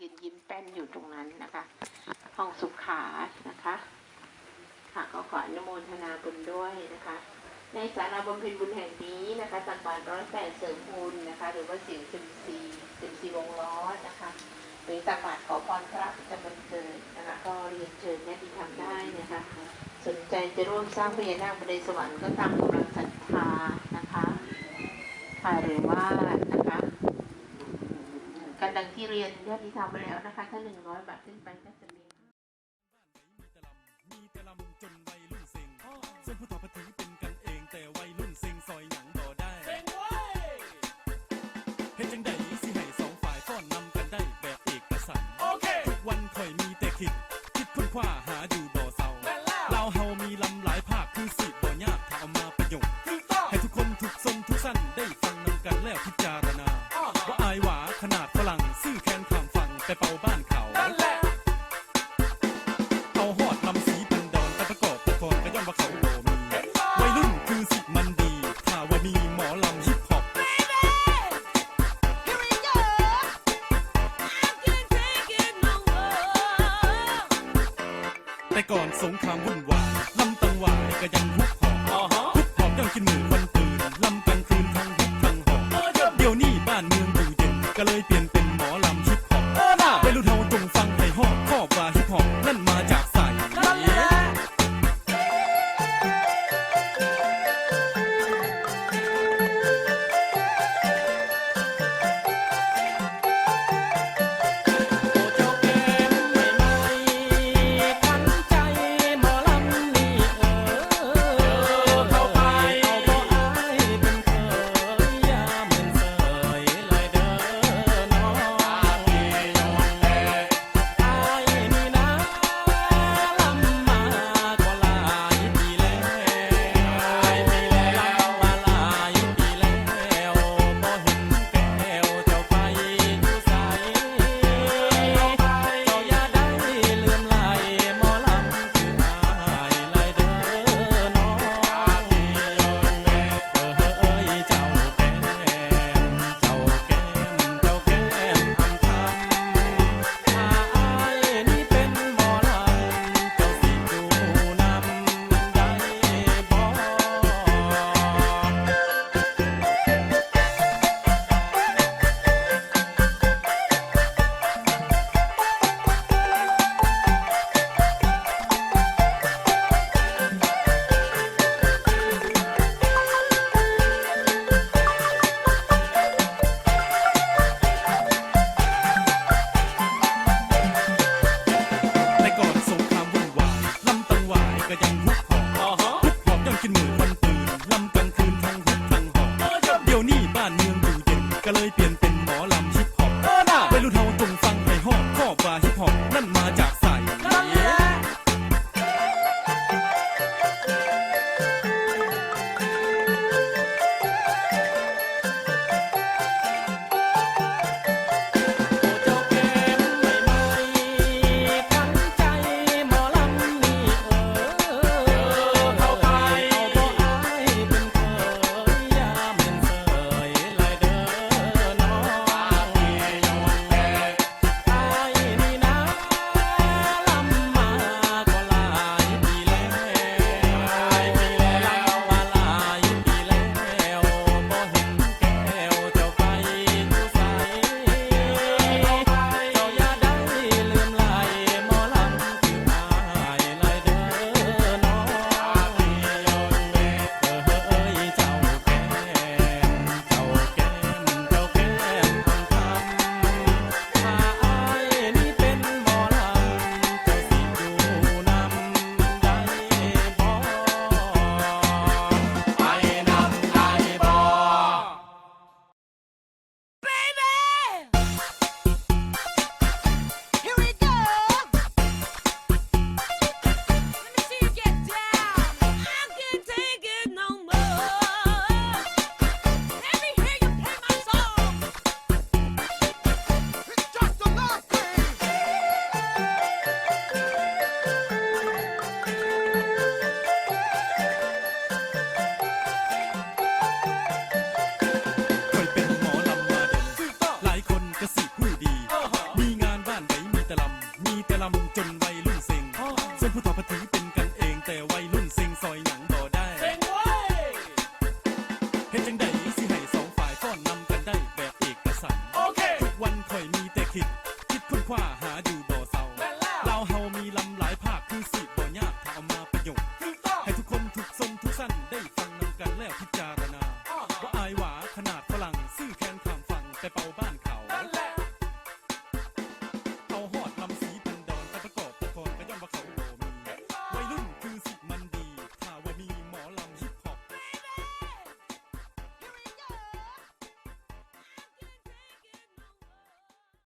ยืนยิ้มแป้นอยู่ตรงนั้นนะคะ ห้องสุขานะคะ ค่ะก็ขออนุโมทนาบุญด้วยนะคะ ในสาราบำเพ็ญบุญแห่งนี้นะคะตักบาตรร้อยแปดเสริมบุญนะคะ หรือว่าสียงซิมซีซิมซีวงล้อนะคะหรือตักบาตรขอพรพระประจำวันเกิดนะคะก็เรียนเชิญญาติธรรมได้นะคะ สนใจจะร่วมสร้างพญานาคบนสวรรค์ก็ตามกำลังศรัทธานะคะค่ะหรือว่า ดังที่เรียนยอดนิทามไปแล้วนะคะ ถ้าหนึ่งร้อยบาทขึ้นไปก็จะมี สงครามวุ่นวายลำตังหวายก็ยังฮุกหอบฮุกหอบยังกินหมูวันตื่นลำกลางคืนทั้งฮุกทั้งหอบเดี๋ยวนี้บ้านเมืองอยู่เย็นก็เลยเปลี่ยน แต่เป่าบ้าน